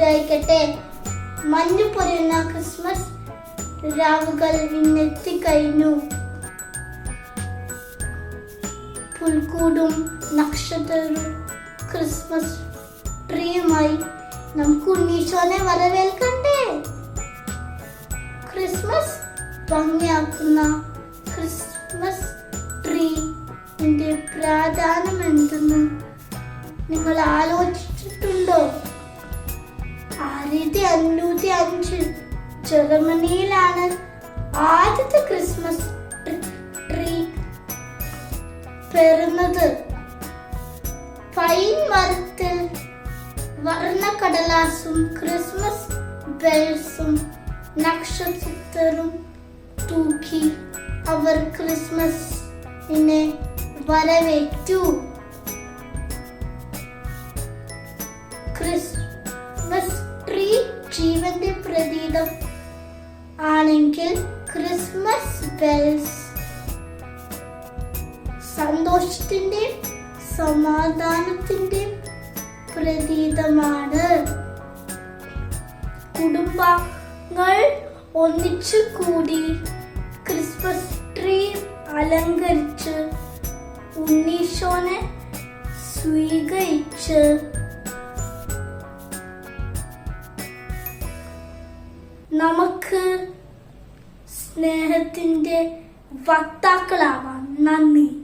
അറിയിക്കട്ടെ മഞ്ഞു പൊരുന്ന ക്രിസ്മസ് രാവുകൾ ഇന്നെത്തിക്കഴിഞ്ഞു പുൽക്കൂടും നക്ഷത്രവും ക്രിസ്മസ് ട്രീയുമായി നമുക്ക് ഉണ്ണീശോനെ വരവേൽക്കണ്ടേ? ക്രിസ്മസ് ഭംഗിയാക്കുന്ന ക്രിസ്മസ് ട്രീന്റെ പ്രാധാന്യം എന്തെന്ന് നിങ്ങൾ ആലോചിച്ചിട്ടുണ്ടോ അഞ്ഞൂറ്റി അഞ്ചിൽ ജർമ്മനിയിലാണ് ആദ്യത്തെ ക്രിസ്മസ് ട്രീ പെറുന്നത്. പൈൻ മരത്തിൽ വർണ കടലാസും ക്രിസ്മസ് ബെൽസും നക്ഷത്രവും തൂക്കി അവർ ക്രിസ്മസിനെ വരവേറ്റു. ക്രിസ്മസ് ജീവന്റെ പ്രതീതം ആണെങ്കിൽ ക്രിസ്മസ് ബെൽസ്. സന്തോഷത്തിന്റെ സമാധാനത്തിന്റെ പ്രതീതമാണ്. കുടുംബങ്ങൾ ഒന്നിച്ചു കൂടി ക്രിസ്മസ് ട്രീ അലങ്കരിച്ച് ഉണ്ണീശോനെ സ്വീകരിച്ച് നമുക്ക് സ്നേഹത്തിന്റെ വക്താക്കളാവാം നന്ദി.